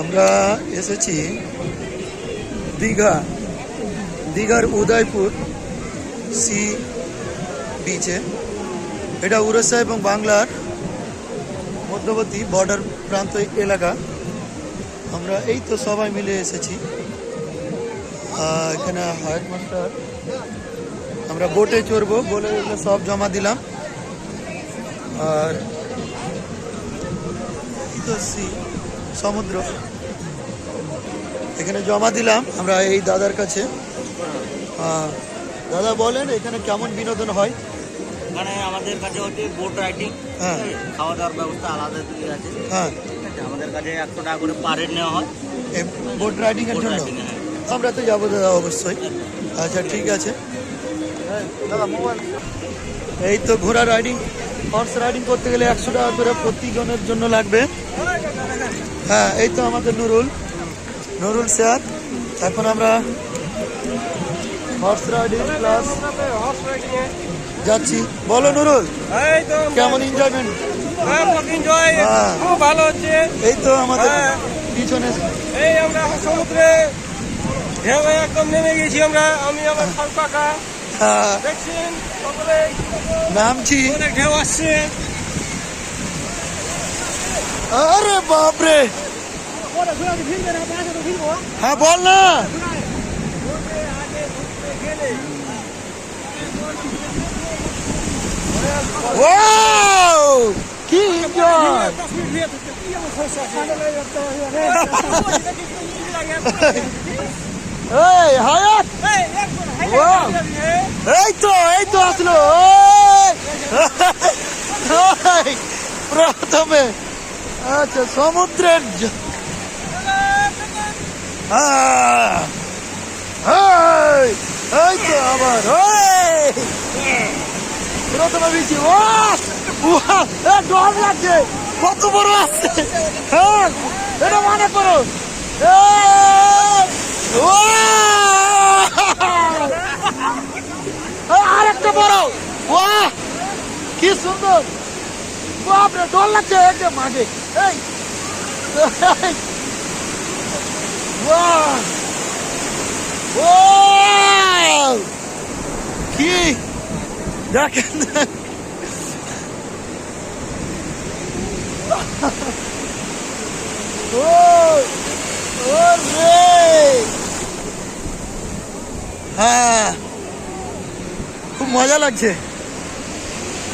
আমরা এসেছি দীঘা, দীঘার উদয়পুর সি বিচে এটা উড়িষ্যা এবং বাংলার মধ্যবর্তী বর্ডার প্রান্ত এলাকা। আমরা এই তো সবাই মিলে এসেছি। এখানে হায়ার মাস্টার আমরা বোটে চড়বো বলে সব জমা দিলাম। আর তো সি। সমুদ্র। এখানে জমা দিলাম আমরা এই দাদার কাছে। দাদা বলেন এখানে কেমন বিনোদন হয়? এখানে আমাদের কাছে হচ্ছে বোট রাইডিং হ্যাঁ। খাওয়া দাওয়ার ব্যবস্থা আলাদা দিয়ে আছে। হ্যাঁ। আমাদের কাছে একশো টাকা করে পার হেড নেওয়া হয়। বোট রাইডিং এর জন্য? আমরা তো যাব দাদা অবশ্যই। আচ্ছা ঠিক আছে। দাদা মোবাইল এই তো ঘোড়া রাইডিং হর্স রাইডিং করতে গেলে একশো টাকা করে প্রতিজনের জন্য লাগবে। হ্যাঁ এই তো আমাদের নুরুল। নুরুল স্যার এখন আমরা হর্স রাইডিং ক্লাস যাচ্ছি। বলো নুরুল এই তো কেমন এনজয়মেন্ট হ্যাঁ এনজয় হ্যাঁ। ভালো হচ্ছে। এই তো আমাদের হ্যাঁ। পিছনে। এই আমরা সমুদ্রে একদম নেমে গেছি আমরা। আমি আমার কাকা Namti. Arre baap re. Ha bol na. Que enjoy! Ha ha ha ha! এই হায়াত এই তো এই তো আসলো! প্রথমে আচ্ছা সমুদ্রের! এই! তো আবার! প্রথমে বিচি ও ডর লাগছে কত বড় আছে হ্যাঁ এটা মনে করো বাহ কি সুন্দর বাপরে ডর লাগছে এই যে মাঝে এই এই! বাহ Wow! কি দেখেন ও ও রে হ্যাঁ খুব মজা লাগছে